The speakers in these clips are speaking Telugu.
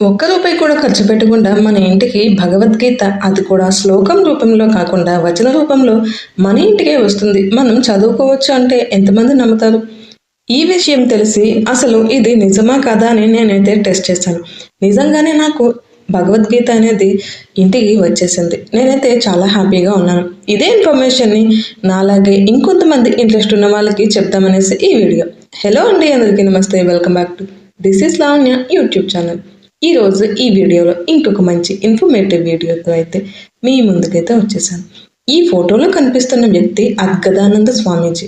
ఒక్క రూపాయి కూడా ఖర్చు పెట్టకుండా మన ఇంటికి భగవద్గీత అది కూడా శ్లోకం రూపంలో కాకుండా వచన రూపంలో మన ఇంటికే వస్తుంది. మనం చదువుకోవచ్చు అంటే ఎంతమంది నమ్ముతారు? ఈ విషయం తెలిసి అసలు ఇది నిజమా కాదా అని నేనైతే టెస్ట్ చేశాను. నిజంగానే నాకు భగవద్గీత అనేది ఇంటికి వచ్చేసింది. నేనైతే చాలా హ్యాపీగా ఉన్నాను. ఇదే ఇన్ఫర్మేషన్ని నాలాగే ఇంకొంతమంది ఇంట్రెస్ట్ ఉన్న వాళ్ళకి చెప్తామనేసి ఈ వీడియో. హలో అండి అందరికీ నమస్తే. Welcome back to this is Lavanya YouTube channel. ఈరోజు ఈ వీడియోలో ఇంకొక మంచి ఇన్ఫర్మేటివ్ వీడియోతో అయితే మీ ముందుకైతే వచ్చేసాను. ఈ ఫోటోలో కనిపిస్తున్న వ్యక్తి అద్గదానంద స్వామీజీ.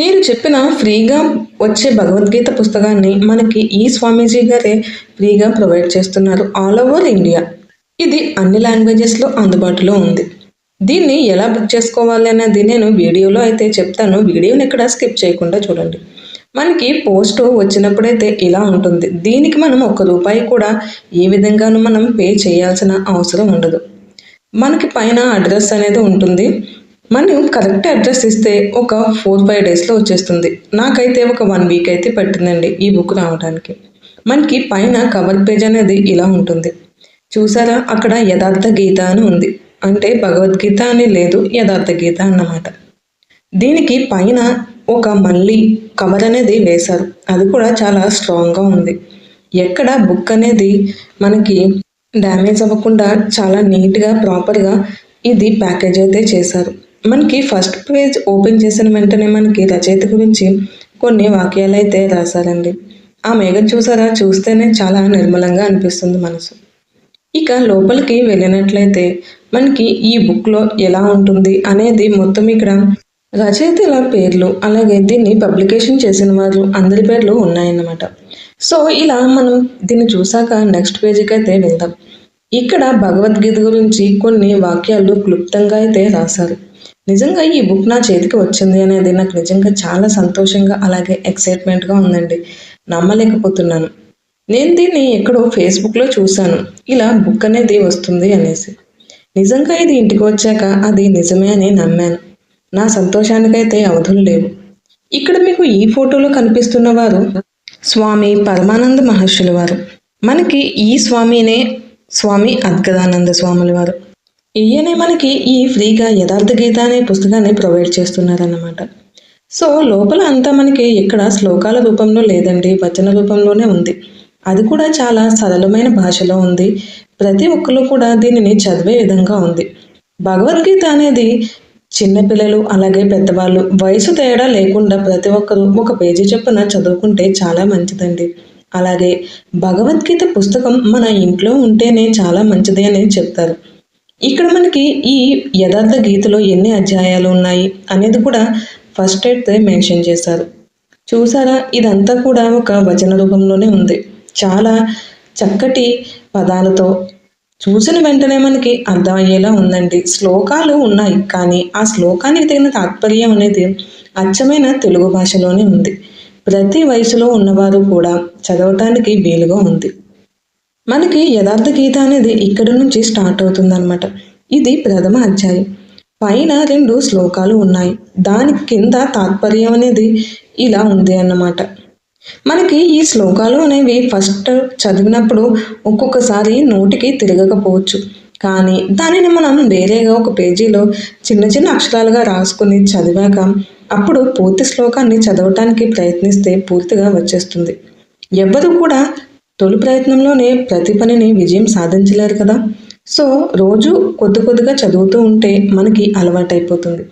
నేను చెప్పిన ఫ్రీగా వచ్చే భగవద్గీత పుస్తకాన్ని మనకి ఈ స్వామీజీ గారే ఫ్రీగా ప్రొవైడ్ చేస్తున్నారు ఆల్ ఓవర్ ఇండియా. ఇది అన్ని లాంగ్వేజెస్లో అందుబాటులో ఉంది. దీన్ని ఎలా బుక్ చేసుకోవాలి అనేది నేను వీడియోలో అయితే చెప్తాను. వీడియోని ఎక్కడ స్కిప్ చేయకుండా చూడండి. మనకి పోస్ట్ వచ్చినప్పుడైతే ఇలా ఉంటుంది. దీనికి మనం ఒక్క రూపాయి కూడా ఏ విధంగానూ మనం పే చేయాల్సిన అవసరం ఉండదు. మనకి పైన అడ్రస్ అనేది ఉంటుంది. మనం కరెక్ట్ అడ్రస్ ఇస్తే ఒక ఫోర్ ఫైవ్ డేస్లో వచ్చేస్తుంది. నాకైతే ఒక వన్ వీక్ అయితే పట్టిందండి ఈ బుక్ రావడానికి. మనకి పైన కవర్ పేజ్ అనేది ఇలా ఉంటుంది. చూసారా? అక్కడ యథార్థ గీత అని ఉంది. అంటే భగవద్గీత అని లేదు యథార్థ గీత అన్నమాట. దీనికి పైన ఒక మళ్ళీ కవర్ అనేది వేశారు. అది కూడా చాలా స్ట్రాంగ్గా ఉంది. ఎక్కడ బుక్ అనేది మనకి డ్యామేజ్ అవ్వకుండా చాలా నీట్గా ప్రాపర్గా ఇది ప్యాకేజ్ అయితే చేశారు. మనకి ఫస్ట్ పేజ్ ఓపెన్ చేసిన వెంటనే మనకి రచయిత గురించి కొన్ని వాక్యాలు అయితే రాశారండి. ఆ మేఘం చూసారా? చూస్తేనే చాలా నిర్మలంగా అనిపిస్తుంది మనసు. ఇక లోపలికి వెళ్ళినట్లయితే మనకి ఈ బుక్లో ఎలా ఉంటుంది అనేది మొత్తం ఇక్కడ రచయితల పేర్లు అలాగే దీన్ని పబ్లికేషన్ చేసిన వాళ్ళు అందరి పేర్లు ఉన్నాయన్నమాట. సో ఇలా మనం దీన్ని చూసాక నెక్స్ట్ పేజీకి అయితే వెళ్దాం. ఇక్కడ భగవద్గీత గురించి కొన్ని వాక్యాలు క్లుప్తంగా అయితే రాశారు. నిజంగా ఈ బుక్ నా చేతికి వచ్చింది అనేది నాకు నిజంగా చాలా సంతోషంగా అలాగే ఎక్సైట్మెంట్గా ఉందండి. నమ్మలేకపోతున్నాను. నేను దీన్ని ఎక్కడో ఫేస్బుక్లో చూశాను. ఇలా బుక్ అనేది వస్తుంది అనేసి. నిజంగా ఇది ఇంటికి వచ్చాక అది నిజమే అని నమ్మాను. నా సంతోషానికైతే అవధులు లేవు. ఇక్కడ మీకు ఈ ఫోటోలో కనిపిస్తున్న వారు స్వామి పరమానంద మహర్షుల వారు. మనకి ఈ స్వామినే స్వామి అద్గదానంద స్వాముల వారు. ఈయనే మనకి ఈ ఫ్రీగా యథార్థ గీత అనే పుస్తకాన్ని ప్రొవైడ్ చేస్తున్నారన్నమాట. సో లోపల అంతా మనకి ఇక్కడ శ్లోకాల రూపంలో లేదండి వచన రూపంలోనే ఉంది. అది కూడా చాలా సరళమైన భాషలో ఉంది. ప్రతి ఒక్కరు కూడా దీనిని చదివే విధంగా ఉంది. భగవద్గీత అనేది చిన్నపిల్లలు అలాగే పెద్దవాళ్ళు. వయసు తేడా లేకుండా ప్రతి ఒక్కరూ ఒక పేజీ చొప్పున చదువుకుంటే చాలా మంచిదండి. అలాగే భగవద్గీత పుస్తకం మన ఇంట్లో ఉంటేనే చాలా మంచిది అని చెప్తారు. ఇక్కడ మనకి ఈ యథార్థ గీతలో ఎన్ని అధ్యాయాలు ఉన్నాయి అనేది కూడా ఫస్ట్ ఎయిడ్ మెన్షన్ చేశారు. చూసారా? ఇదంతా కూడా ఒక వచన రూపంలోనే ఉంది. చాలా చక్కటి పదాలతో చూసిన వెంటనే మనకి అర్థమయ్యేలా ఉందండి. శ్లోకాలు ఉన్నాయి కానీ ఆ శ్లోకానికి తగిన తాత్పర్యం అనేది అచ్చమైన తెలుగు భాషలోనే ఉంది. ప్రతి వయసులో ఉన్నవారు కూడా చదవటానికి వీలుగా ఉంది. మనకి యథార్థ గీత అనేది ఇక్కడి నుంచి స్టార్ట్ అవుతుందన్నమాట. ఇది ప్రథమ అధ్యాయం. పైన రెండు శ్లోకాలు ఉన్నాయి. దాని కింద తాత్పర్యం అనేది ఇలా ఉంది అన్నమాట. మనకి ఈ శ్లోకాలు అనేవి ఫస్ట్ చదివినప్పుడు ఒక్కొక్కసారి నోటికి తిరగకపోవచ్చు. కానీ దానిని మనం వేరేగా ఒక పేజీలో చిన్న చిన్న అక్షరాలుగా రాసుకుని చదివాక అప్పుడు పూర్తి శ్లోకాన్ని చదవటానికి ప్రయత్నిస్తే పూర్తిగా వచ్చేస్తుంది. ఎవ్వరు కూడా తొలి ప్రయత్నంలోనే ప్రతి పనిని విజయం సాధించలేరు కదా. సో రోజు కొద్ది కొద్దిగా చదువుతూ ఉంటే మనకి అలవాటైపోతుంది.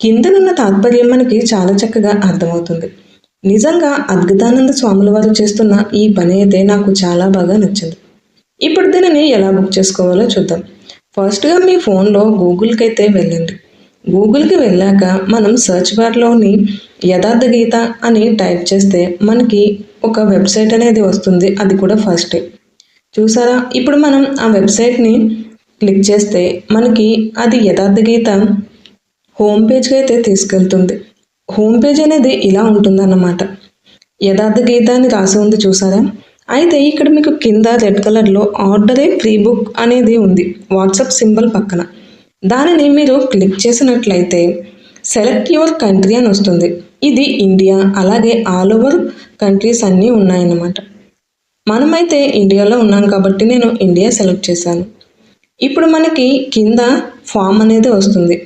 కిందనున్న తాత్పర్యం మనకి చాలా చక్కగా అర్థమవుతుంది. నిజంగా అద్భుతానంద స్వాముల వారు చేస్తున్న ఈ పని అయితే నాకు చాలా బాగా నచ్చింది. ఇప్పుడు దీనిని ఎలా బుక్ చేసుకోవాలో చూద్దాం. ఫస్ట్గా మీ ఫోన్లో గూగుల్కి అయితే వెళ్ళండి. గూగుల్కి వెళ్ళాక మనం సర్చ్ బార్లోని యథార్థ గీత అని టైప్ చేస్తే మనకి ఒక వెబ్సైట్ అనేది వస్తుంది. అది కూడా ఫస్టే చూసారా? ఇప్పుడు మనం ఆ వెబ్సైట్ని క్లిక్ చేస్తే మనకి అది యథార్థ గీత హోమ్ పేజ్కి అయితే తీసుకెళ్తుంది. హోమ్ పేజ్ అనేది ఇలా ఉంటుందన్నమాట. యథార్థ గీత అని రాసి ఉంది చూసారా? అయితే ఇక్కడ మీకు కింద రెడ్ కలర్లో ఆర్డర్ ఏ ఫ్రీ బుక్ అనేది ఉంది. వాట్సాప్ సింబల్ పక్కన. దానిని మీరు క్లిక్ చేసినట్లయితే సెలెక్ట్ యువర్ కంట్రీ అని వస్తుంది. ఇది ఇండియా అలాగే ఆల్ ఓవర్ కంట్రీస్ అన్నీ ఉన్నాయన్నమాట. మనమైతే ఇండియాలో ఉన్నాం కాబట్టి నేను ఇండియా సెలెక్ట్ చేశాను. ఇప్పుడు మనకి కింద ఫామ్ అనేది వస్తుంది.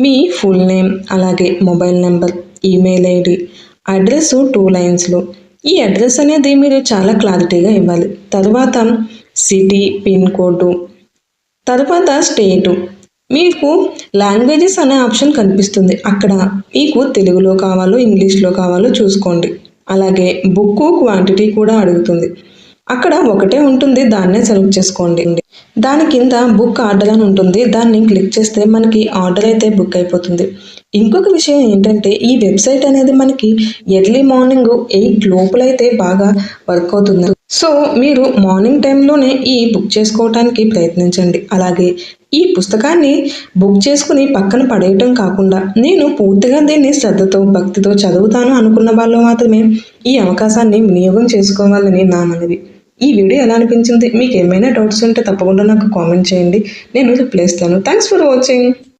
మీ ఫుల్ నేమ్ అలాగే mobile number email ID address two లైన్స్లో ఈ అడ్రస్ అనేది మీరు చాలా క్లారిటీగా ఇవ్వాలి. తర్వాత సిటీ పిన్ కోడ్ తర్వాత స్టేటు. మీకు లాంగ్వేజెస్ అనే ఆప్షన్ కనిపిస్తుంది. అక్కడ మీకు తెలుగులో కావాలో ఇంగ్లీష్లో కావాలో చూసుకోండి. అలాగే బుక్ క్వాంటిటీ కూడా అడుగుతుంది. అక్కడ ఒకటే ఉంటుంది దాన్నే సెలెక్ట్ చేసుకోండి. దాని కింద బుక్ ఆర్డర్ అని ఉంటుంది దాన్ని క్లిక్ చేస్తే మనకి ఆర్డర్ అయితే బుక్ అయిపోతుంది. ఇంకొక విషయం ఏంటంటే ఈ వెబ్సైట్ అనేది మనకి ఎర్లీ మార్నింగ్ ఎయిట్ లోపలైతే బాగా వర్క్ అవుతుంది. సో మీరు మార్నింగ్ టైంలోనే ఈ బుక్ చేసుకోవడానికి ప్రయత్నించండి. అలాగే ఈ పుస్తకాన్ని బుక్ చేసుకుని పక్కన పడేయటం కాకుండా నేను పూర్తిగా దీన్ని శ్రద్ధతో భక్తితో చదువుతాను అనుకున్న వాళ్ళు మాత్రమే ఈ అవకాశాన్ని వినియోగం చేసుకోవాలని నా మనవి. ఈ వీడియో ఎలా అనిపించింది? మీకు ఏమైనా డౌట్స్ ఉంటే తప్పకుండా నాకు కామెంట్ చేయండి. నేను రిప్లై ఇస్తాను. Thanks for watching